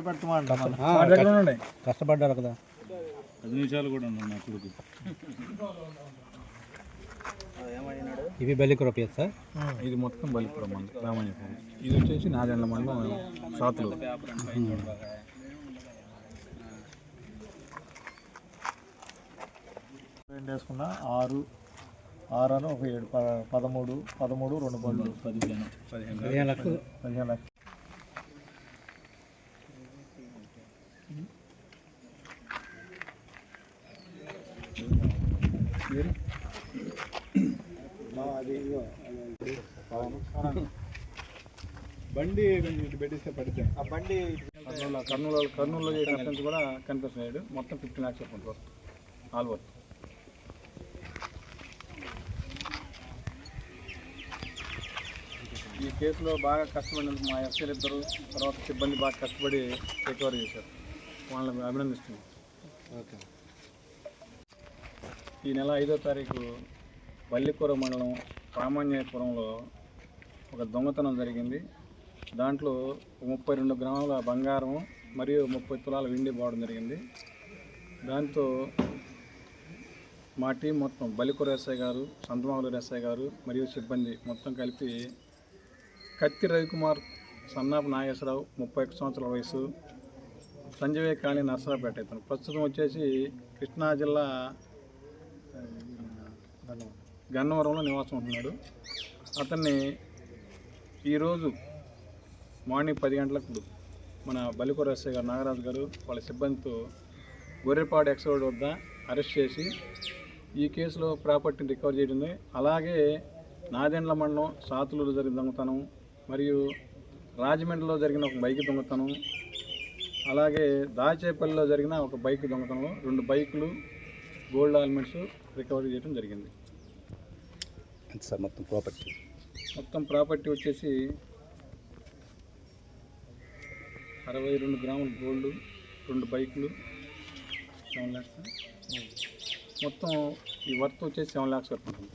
పెడతామండి కష్టపడ్డారు కదా. పది నిమిషాలు కూడా నా కొడుకు. ఇవి బెల్లికూర పేరు సార్ ఇది మొత్తం బలిపురం మంది రామయ్యపురం ఇది వచ్చేసి నాదెండ్ల మండలం సాతులు. రెండు వేసుకున్నా ఆరు ఆరు అని ఒక ఏడు ప- పదమూడు పదమూడు రెండు పళ్ళు. పదిహేను పదిహేను. పదిహేను లక్షలు. పదిహేను లక్షలు. బండి కొంచెం ఇటు పెట్టిస్తే పడితే ఆ బండి కర్నూలు కర్నూలు కర్నూలులో చేసిన అఫెన్స్ కూడా కనిపిస్తున్నాడు మొత్తం ఫిఫ్టీన్ ల్యాక్స్ చెప్పండి వర్త్ ఆల్ వర్త్ ఈ కేసులో బాగా కష్టపడినందుకు మా ఎస్ఐలు ఇద్దరు తర్వాత సిబ్బంది బాగా కష్టపడి రికవరీ చేశారు. వాళ్ళని అభినందిస్తున్నాం. ఓకే. ఈ నెల ఐదో తారీఖు వల్లికూర మండలం రామాన్యాపురంలో ఒక దొంగతనం జరిగింది. దాంట్లో ముప్పై రెండు గ్రాముల బంగారం మరియు ముప్పై తులాల వెండి పోవడం జరిగింది. దాంతో మా టీం మొత్తం బలికూర ఎస్ఐ గారు సంతమాగులూరు ఎస్ఐ గారు మరియు సిబ్బంది మొత్తం కలిపి కత్తి రవికుమార్ సన్నాపు నాగేశ్వరరావు ముప్పై ఒక సంవత్సరాల వయసు సంజయ్ కాళీ నర్సరాపేట ఇతను. ప్రస్తుతం వచ్చేసి కృష్ణా జిల్లా గన్నవరంలో నివాసం ఉంటున్నాడు. అతన్ని ఈరోజు మార్నింగ్ పది గంటలకు మన బలికూర ఎస్ఐ గారు నాగరాజు గారు వాళ్ళ సిబ్బందితో గొర్రెపాడు ఎక్స్ రోడ్ వద్ద అరెస్ట్ చేసి ఈ కేసులో ప్రాపర్టీని రికవర్ చేయడం అలాగే నాదెండ్ల మండలం సాతులూరు జరిగిన దొంగతనం మరియు రాజమండ్రిలో జరిగిన ఒక బైక్ దొంగతనం అలాగే దాచేపల్లిలో జరిగిన ఒక బైక్ దొంగతనం రెండు బైకులు గోల్డ్ ఆర్నమెంట్స్ రికవరీ చేయడం జరిగింది. ఎంత సార్ మొత్తం ప్రాపర్టీ? మొత్తం ప్రాపర్టీ వచ్చేసి అరవై రెండు గ్రాముల గోల్డ్ రెండు బైకులు సెవెన్ ల్యాక్స్ మొత్తం ఈ వర్త్ వచ్చేసి సెవెన్ ల్యాక్స్ వరకు ఉంటుంది.